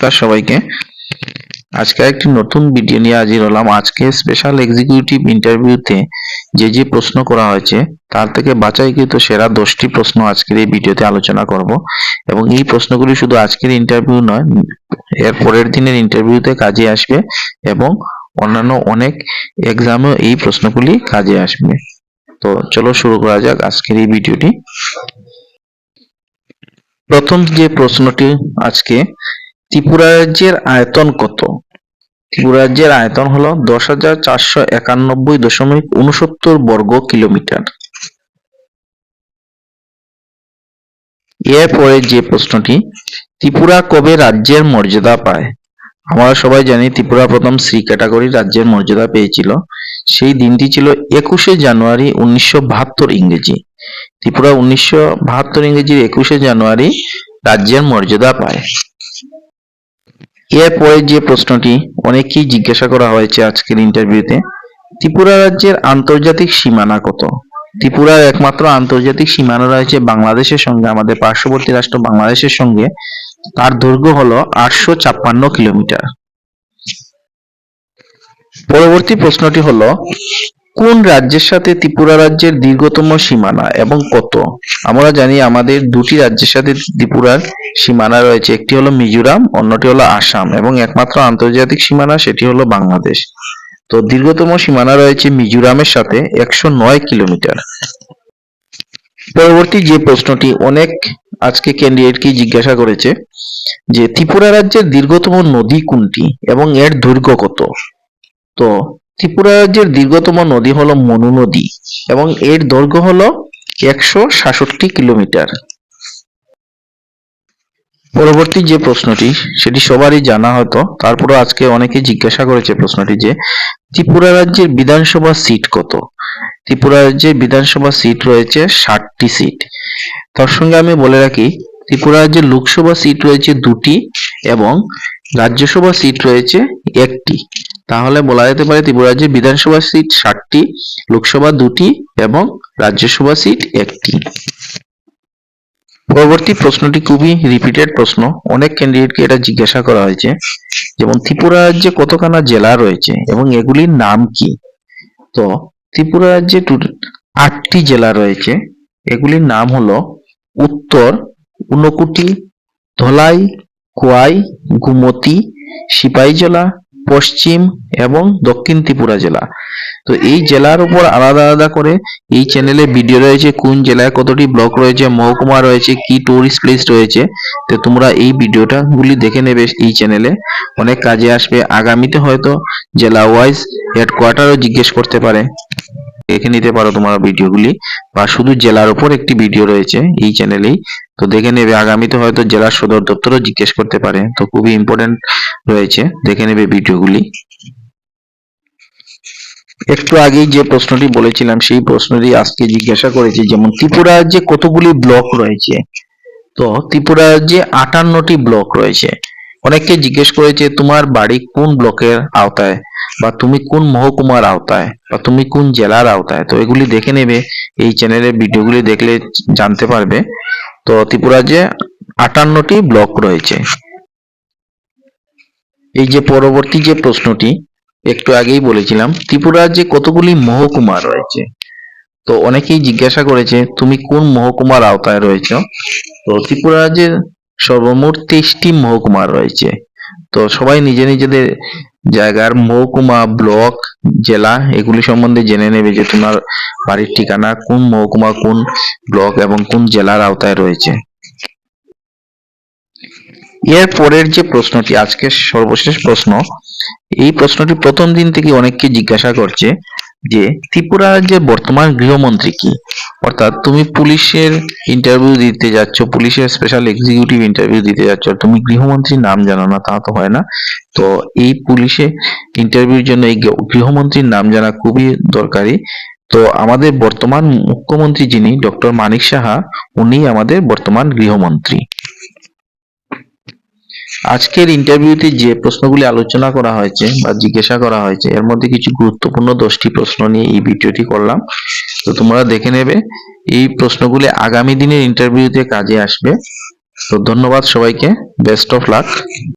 নমস্কার সবাইকে। আজকে একটি নতুন ভিডিও নিয়ে হাজির হলাম। আজকে স্পেশাল এক্সিকিউটিভ ইন্টারভিউতে যে যে প্রশ্ন করা হয়েছে, তার থেকে বাছাইকৃত সেরা দশটি প্রশ্ন আজকের এই ভিডিওতে আলোচনা করব। এবং এই প্রশ্নগুলি শুধু আজকের ইন্টারভিউ নয়, এর পরের দিনের ইন্টারভিউতে কাজে আসবে এবং অন্যান্য অনেক এক্সামেও এই প্রশ্নগুলি কাজে আসবে। তো চলো শুরু করা যাক আজকের এই ভিডিওটি প্রথম যে প্রশ্নটি আজকে ত্রিপুরা রাজ্যের আয়তন কত? ত্রিপুরা রাজ্যের আয়তন হলো দশ হাজার চারশো একানব্বই দশমিক উনসত্তর বর্গ কিলোমিটার। এরপরে যে প্রশ্নটি, ত্রিপুরা কবে রাজ্যের মর্যাদা পায়? আমরা সবাই জানি ত্রিপুরা প্রথম সি ক্যাটাগরি রাজ্যের মর্যাদা পেয়েছিল। সেই দিনটি ছিল একুশে জানুয়ারি উনিশশো বাহাত্তর ইংরেজি। ত্রিপুরা উনিশশো বাহাত্তর ইংরেজির একুশে জানুয়ারি রাজ্যের মর্যাদা পায়। এরপরে যে প্রশ্নটি অনেকেই জিজ্ঞাসা করা হয়েছে আজকের ইন্টারভিউতে ত্রিপুরা রাজ্যের আন্তর্জাতিক সীমানা কত? ত্রিপুরার একমাত্র আন্তর্জাতিক সীমানা রয়েছে বাংলাদেশের সঙ্গে, আমাদের পার্শ্ববর্তী রাষ্ট্র বাংলাদেশের সঙ্গে। তার দৈর্ঘ্য হলো আটশো ছাপ্পান্ন কিলোমিটার। পরবর্তী প্রশ্নটি হলো কোন রাজ্যের সাথে ত্রিপুরা রাজ্যের দীর্ঘতম সীমানা এবং কত? আমরা জানি আমাদের দুটি রাজ্যের সাথে ত্রিপুরার সীমানা রয়েছে। একটি হলো মিজোরাম, অন্যটি হলো আসাম এবং একমাত্র আন্তর্জাতিক সীমানা সেটি হলো বাংলাদেশ। তো দীর্ঘতম সীমানা রয়েছে মিজোরামের সাথে একশো নয় কিলোমিটার। পরবর্তী যে প্রশ্নটি, অনেক আজকে ক্যান্ডিডেটকে জিজ্ঞাসা করেছে যে ত্রিপুরা রাজ্যের দীর্ঘতম নদী কোনটি এবং এর দৈর্ঘ্য কত? তো ত্রিপুরা রাজ্যের দীর্ঘতম নদী হলো মনু নদী এবং এর দৈর্ঘ্য হলো একশো সাতষট্টি কিলোমিটার। পরবর্তী যে প্রশ্নটি, সেটি সবারই জানা হতো তারপরে আজকে অনেকে জিজ্ঞাসা করেছে প্রশ্নটি যে, ত্রিপুরা রাজ্যের বিধানসভা সিট কত? ত্রিপুরা রাজ্যের বিধানসভা সিট রয়েছে ষাটটি সিট। তার সঙ্গে আমি বলে রাখি, ত্রিপুরা রাজ্যের লোকসভা সিট রয়েছে দুটি এবং রাজ্যসভা সিট রয়েছে একটি। তাহলে বলা যেতে পারে ত্রিপুরা রাজ্যের বিধানসভা সিট ষাটটি লোকসভা দুটি এবং রাজ্যসভা সিট একটি। পরবর্তী প্রশ্নটি খুবই রিপিটেড প্রশ্ন। অনেক ক্যান্ডিডেটকে এটা জিজ্ঞাসা করা হয়েছে। যেমন, ত্রিপুরা রাজ্যে কতখানা জেলা রয়েছে এবং এগুলির নাম কি? তো, ত্রিপুরা রাজ্যে আটটি জেলা রয়েছে। এগুলির নাম হলো উত্তর, উনকুটি, ধলাই, কোয়াই, গুমতি, সিপাহীজলা পশ্চিম এবং দক্ষিণ ত্রিপুরা জেলা। তো এই জেলার উপর আলাদা আলাদা করে এই চ্যানেলে ভিডিও রয়েছে, কোন জেলায় কতটি ব্লক রয়েছে, মহকুমা রয়েছে, কি টুরিস্ট প্লেস রয়েছে, তো তোমরা এই ভিডিওটা গুলি দেখে নেবে এই চ্যানেলে অনেক কাজে আসবে। আগামীতে হয়তো জেলা ওয়াইজ হেডকোয়ার্টারও জিজ্ঞেস করতে পারে। দেখে নিতে পারো তোমরা ভিডিওগুলি বা শুধু জেলার উপর একটি ভিডিও রয়েছে এই চ্যানেলেই তো দেখে নেবে আগামীতে হয়তো জেলার সদর দপ্তরও জিজ্ঞেস করতে পারে। তো খুবই ইম্পর্টেন্ট রয়েছে, দেখে নেবে ভিডিওগুলি একটু আগেই যে প্রশ্নটি বলেছিলাম, সেই প্রশ্নটি আজকে জিজ্ঞাসা করেছি, যেমন ত্রিপুরা রাজ্যে কতগুলি ব্লক রয়েছে? তো ত্রিপুরা রাজ্যে আটান্নটি ব্লক রয়েছে। অনেককে জিজ্ঞেস করেছে, তোমার বাড়ি কোন ব্লকের আওতায়? বা তুমি কোন মহকুমার আওতায় বা তুমি কোন জেলার আওতায়? তো এগুলি দেখে নেবে, এই চ্যানেলের ভিডিওগুলি দেখলে জানতে পারবে। তো ত্রিপুরা রাজ্যে আটান্নটি ব্লক রয়েছে। এই যে পরবর্তী যে প্রশ্নটি, একটু আগেই বলেছিলাম, ত্রিপুরা রাজ্যে কতগুলি মহকুমা রয়েছে? তো অনেকেই জিজ্ঞাসা করেছে, তুমি কোন মহকুমার আওতায় রয়েছে? তো ত্রিপুরা রাজ্যের সর্বমোট তেইশটি মহকুমা রয়েছে। তো সবাই নিজে নিজেদের জায়গার মহকুমা ব্লক, জেলা, এগুলি সম্বন্ধে জেনে নেবে যে তোমার বাড়ির ঠিকানা কোন মহকুমা, কোন ব্লক এবং কোন জেলার আওতায় রয়েছে। এর পরের যে প্রশ্নটি, আজকের সর্বশেষ প্রশ্ন, এই প্রশ্নটি প্রথম দিন থেকে অনেককে জিজ্ঞাসা করছে যে ত্রিপুরা যে বর্তমান গৃহমন্ত্রী কি? অর্থাৎ তুমি পুলিশের ইন্টারভিউ দিতে যাচ্ছ, পুলিশের স্পেশাল এক্সিকিউটিভ ইন্টারভিউ দিতে যাচ্ছ তুমি গৃহমন্ত্রীর নাম জানো না, তা তো হয় না। তো এই পুলিশে ইন্টারভিউর জন্য এই গৃহমন্ত্রীর নাম জানা খুবই দরকারি। তো আমাদের বর্তমান মুখ্যমন্ত্রী যিনি ডক্টর মানিক সাহা উনি আমাদের বর্তমান গৃহমন্ত্রী। আজকের ইন্টারভিউতে যে প্রশ্নগুলি আলোচনা করা হয়েছে বা জিজ্ঞাসা করা হয়েছে, এর মধ্যে কিছু গুরুত্বপূর্ণ দশটি প্রশ্ন নিয়ে এই ভিডিওটি করলাম। তো তোমরা দেখে নেবে, এই প্রশ্নগুলি আগামী দিনের ইন্টারভিউতে কাজে আসবে। তো ধন্যবাদ সবাইকে বেস্ট অফ লাক